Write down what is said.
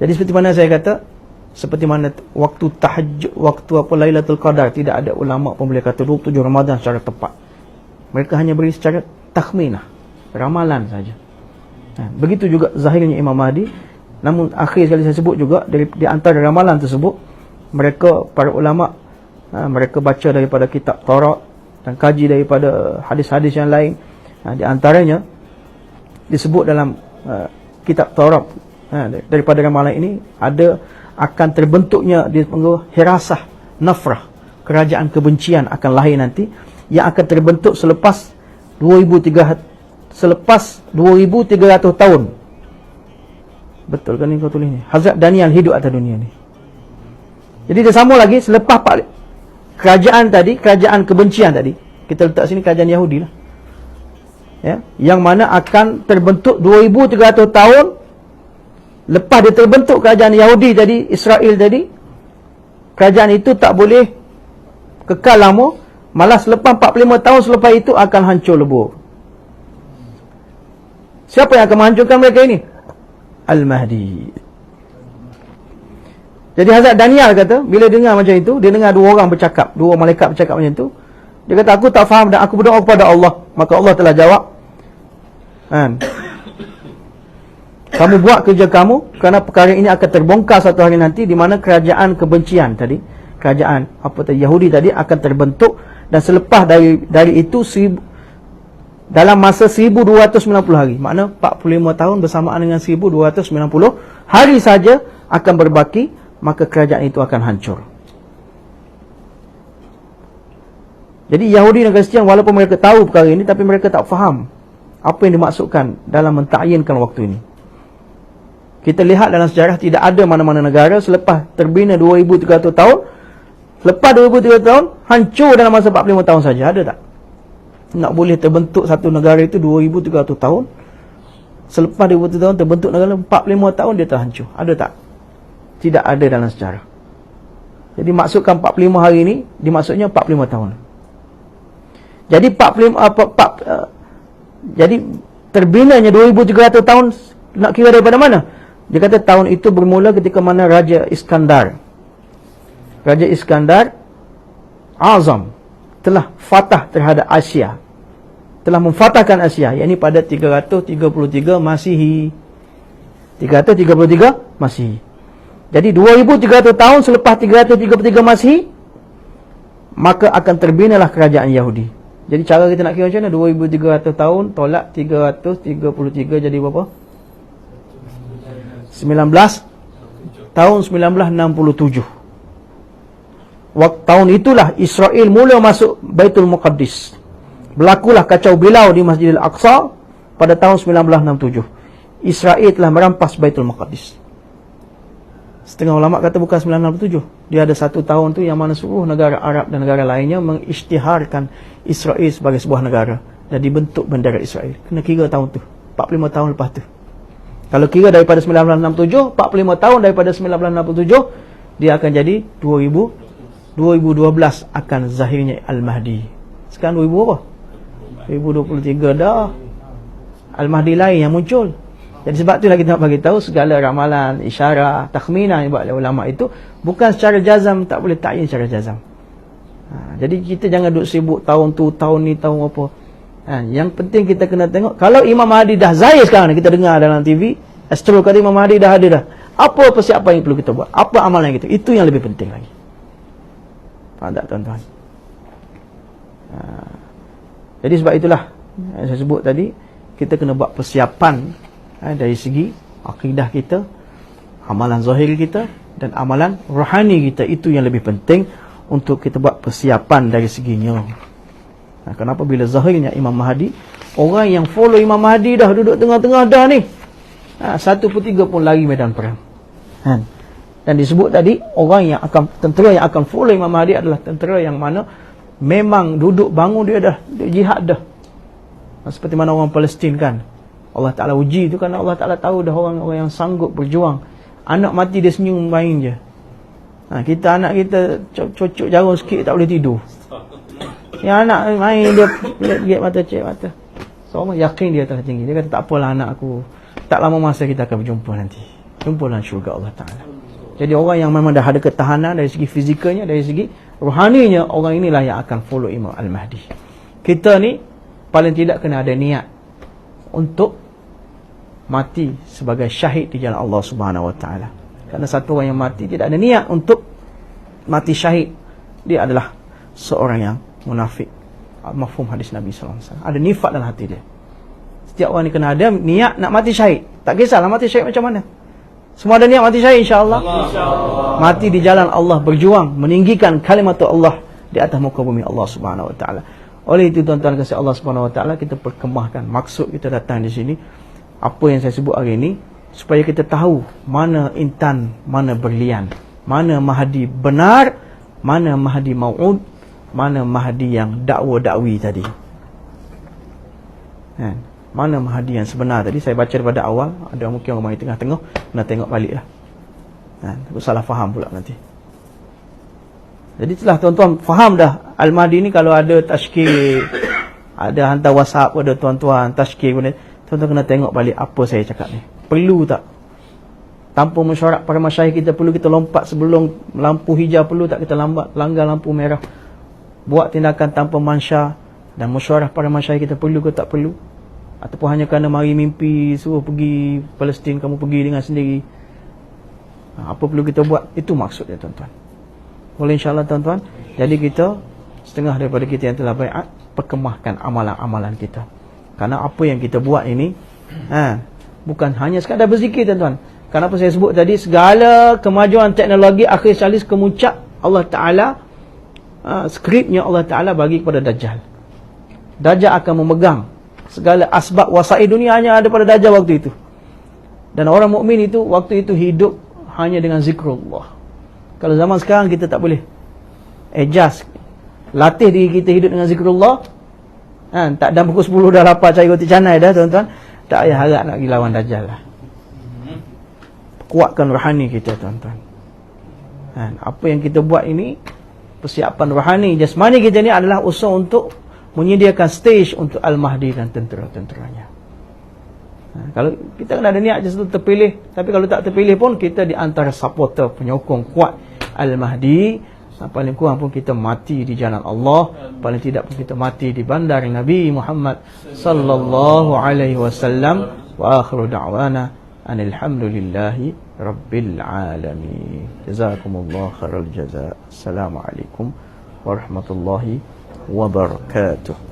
Jadi seperti mana saya kata, seperti mana waktu tahajud, waktu apa Lailatul Qadar tidak ada ulama pun boleh kata 27 Ramadan secara tepat. Mereka hanya beri secara takhminah, ramalan saja. Ha, begitu juga zahirnya Imam Mahdi. Namun akhir sekali saya sebut juga dari di antara ramalan tersebut mereka para ulama ha, mereka baca daripada kitab Taurat dan kaji daripada hadis-hadis yang lain. Ha, di antaranya disebut dalam uh, kitab Taurat ha, daripada ramalan ini ada akan terbentuknya di hirasah nafrah kerajaan kebencian akan lahir nanti yang akan terbentuk selepas 2300 selepas 2300 tahun. Betul kan ni kau tulis ni? Hazrat Daniel hidup atas dunia ni. Jadi dia sambung lagi selepas kerajaan tadi kerajaan kebencian tadi. Kita letak sini kerajaan Yahudi lah. Ya yang mana akan terbentuk 2300 tahun lepas dia terbentuk kerajaan Yahudi tadi Israel tadi kerajaan itu tak boleh kekal lama malah selepas 45 tahun selepas itu akan hancur lebur Siapa yang akan menghancurkan mereka ini? Al-Mahdi. Jadi Hazrat Daniel kata, bila dengar macam itu, dia dengar dua orang bercakap, dua malaikat bercakap macam itu. Dia kata, aku tak faham dan aku berdoa kepada Allah. Maka Allah telah jawab. Kan? Kamu buat kerja kamu kerana perkara ini akan terbongkar satu hari nanti di mana kerajaan kebencian tadi, kerajaan apa tadi Yahudi tadi akan terbentuk dan selepas dari dari itu dalam masa 1290 hari. Makna 45 tahun bersamaan dengan 1290 hari saja akan berbaki, maka kerajaan itu akan hancur. Jadi Yahudi dan Kristian walaupun mereka tahu perkara ini tapi mereka tak faham apa yang dimaksudkan dalam mentakyinkan waktu ini. Kita lihat dalam sejarah tidak ada mana-mana negara selepas terbina 2300 tahun selepas 2300 tahun hancur dalam masa 45 tahun saja. Ada tak? nak boleh terbentuk satu negara itu 2300 tahun selepas 2300 tahun terbentuk negara 45 tahun dia terhancur ada tak? tidak ada dalam sejarah jadi maksudkan 45 hari ini dimaksudnya 45 tahun jadi 45 apa, 4, uh, jadi terbinanya 2300 tahun nak kira daripada mana? Dia kata tahun itu bermula ketika mana Raja Iskandar. Raja Iskandar Azam telah fatah terhadap Asia. Telah memfatahkan Asia yakni pada 333 Masihi. 333 Masihi. Jadi 2300 tahun selepas 333 Masihi maka akan terbinalah kerajaan Yahudi. Jadi cara kita nak kira macam mana? 2300 tahun tolak 333 jadi berapa 19 tahun 1967 Waktu tahun itulah Israel mula masuk Baitul Muqaddis. Berlakulah kacau bilau di Masjidil Aqsa pada tahun 1967. Israel telah merampas Baitul Muqaddis. Setengah ulama kata bukan 1967. Dia ada satu tahun tu yang mana seluruh negara Arab dan negara lainnya mengisytiharkan Israel sebagai sebuah negara dan dibentuk bendera Israel. Kena kira tahun tu. 45 tahun lepas tu. Kalau kira daripada 1967, 45 tahun daripada 1967, dia akan jadi 2000 2012 akan zahirnya Al-Mahdi. Sekarang 2000 apa? 2023 dah. Al-Mahdi lain yang muncul. Jadi sebab itulah kita nak bagi tahu segala ramalan, isyarat, takhminah yang buat oleh ulama itu bukan secara jazam, tak boleh takyin secara jazam. Ha, jadi kita jangan duduk sibuk tahun tu, tahun ni, tahun apa. Ha, yang penting kita kena tengok kalau Imam Mahdi dah zahir sekarang kita dengar dalam TV, astro kata Imam Mahdi dah ada dah. Apa persiapan yang perlu kita buat? Apa amalan kita? Itu yang lebih penting lagi. Faham tak tuan-tuan? Ha. Jadi sebab itulah yang saya sebut tadi kita kena buat persiapan ha, dari segi akidah kita, amalan zahir kita dan amalan rohani kita itu yang lebih penting untuk kita buat persiapan dari seginya. Ha, kenapa bila zahirnya Imam Mahdi orang yang follow Imam Mahdi dah duduk tengah-tengah dah ni. Ha, satu per tiga pun lari medan perang. Ha. Dan disebut tadi orang yang akan tentera yang akan follow Imam Mahdi adalah tentera yang mana memang duduk bangun dia dah dia jihad dah. Seperti mana orang Palestin kan. Allah Taala uji tu kan Allah Taala tahu dah orang-orang yang sanggup berjuang. Anak mati dia senyum main je. Ha, kita anak kita cocok jarum sikit tak boleh tidur. Yang anak main dia lihat mata cek mata. So, yakin dia telah tinggi. Dia kata tak apalah anak aku. Tak lama masa kita akan berjumpa nanti. jumpa dalam syurga Allah Ta'ala jadi orang yang memang dah ada ketahanan dari segi fizikalnya dari segi rohaninya orang inilah yang akan follow Imam Al-Mahdi kita ni paling tidak kena ada niat untuk mati sebagai syahid di jalan Allah Subhanahu Wa Taala. Karena satu orang yang mati tidak ada niat untuk mati syahid, dia adalah seorang yang munafik. Mafhum hadis Nabi sallallahu alaihi wasallam. Ada nifak dalam hati dia. Setiap orang ni kena ada niat nak mati syahid. Tak kisahlah mati syahid macam mana. Semua ada niat mati syahid insya-Allah. Insya-Allah. Mati di jalan Allah berjuang meninggikan kalimat Allah di atas muka bumi Allah Subhanahu wa taala. Oleh itu tuan-tuan kasih Allah Subhanahu wa taala kita perkemahkan maksud kita datang di sini apa yang saya sebut hari ini supaya kita tahu mana intan, mana berlian, mana mahdi benar, mana mahdi mau'ud, mana mahdi yang dakwa-dakwi tadi. Kan? Mana mahdi yang sebenar tadi saya baca daripada awal, ada mungkin orang mari tengah-tengah, nak tengok baliklah. Kan? Takut salah faham pula nanti. Jadi setelah tuan-tuan faham dah Al-Mahdi ni kalau ada tashkil, ada hantar WhatsApp pada tuan-tuan tashkil pun Tuan-tuan kena tengok balik apa saya cakap ni. Perlu tak? Tanpa mesyuarat para masyayikh kita perlu kita lompat sebelum lampu hijau perlu tak kita lambat langgar lampu merah. Buat tindakan tanpa mansya dan mesyuarat para masyayikh kita perlu ke tak perlu? Ataupun hanya kerana mari mimpi suruh pergi Palestin kamu pergi dengan sendiri. Ha, apa perlu kita buat? Itu maksud dia tuan-tuan. Boleh insyaAllah tuan-tuan. Jadi kita setengah daripada kita yang telah bayat perkemahkan amalan-amalan kita. Karena apa yang kita buat ini ha, Bukan hanya sekadar berzikir tuan-tuan Kenapa saya sebut tadi Segala kemajuan teknologi akhir sekali kemuncak Allah Ta'ala ha, Skripnya Allah Ta'ala bagi kepada Dajjal Dajjal akan memegang Segala asbab wasai dunia hanya ada pada Dajjal waktu itu Dan orang mukmin itu Waktu itu hidup hanya dengan zikrullah Kalau zaman sekarang kita tak boleh Adjust Latih diri kita hidup dengan zikrullah Ha, tak dalam pukul 10 dah lapar cari roti canai dah tuan-tuan. Tak payah harap nak pergi lawan Dajjal lah. Kuatkan rohani kita tuan-tuan. Ha, apa yang kita buat ini, persiapan rohani, jasmani kita ni adalah usaha untuk menyediakan stage untuk Al-Mahdi dan tentera-tenteranya. Ha, kalau kita kena ada niat je terpilih, tapi kalau tak terpilih pun kita di antara supporter penyokong kuat Al-Mahdi paling kurang pun kita mati di jalan Allah. Paling tidak pun kita mati di bandar Nabi Muhammad sallallahu alaihi wasallam. Wa akhiru da'wana رب العالمين. جزاكم الله خير الجزاء. السلام عليكم ورحمة الله وبركاته.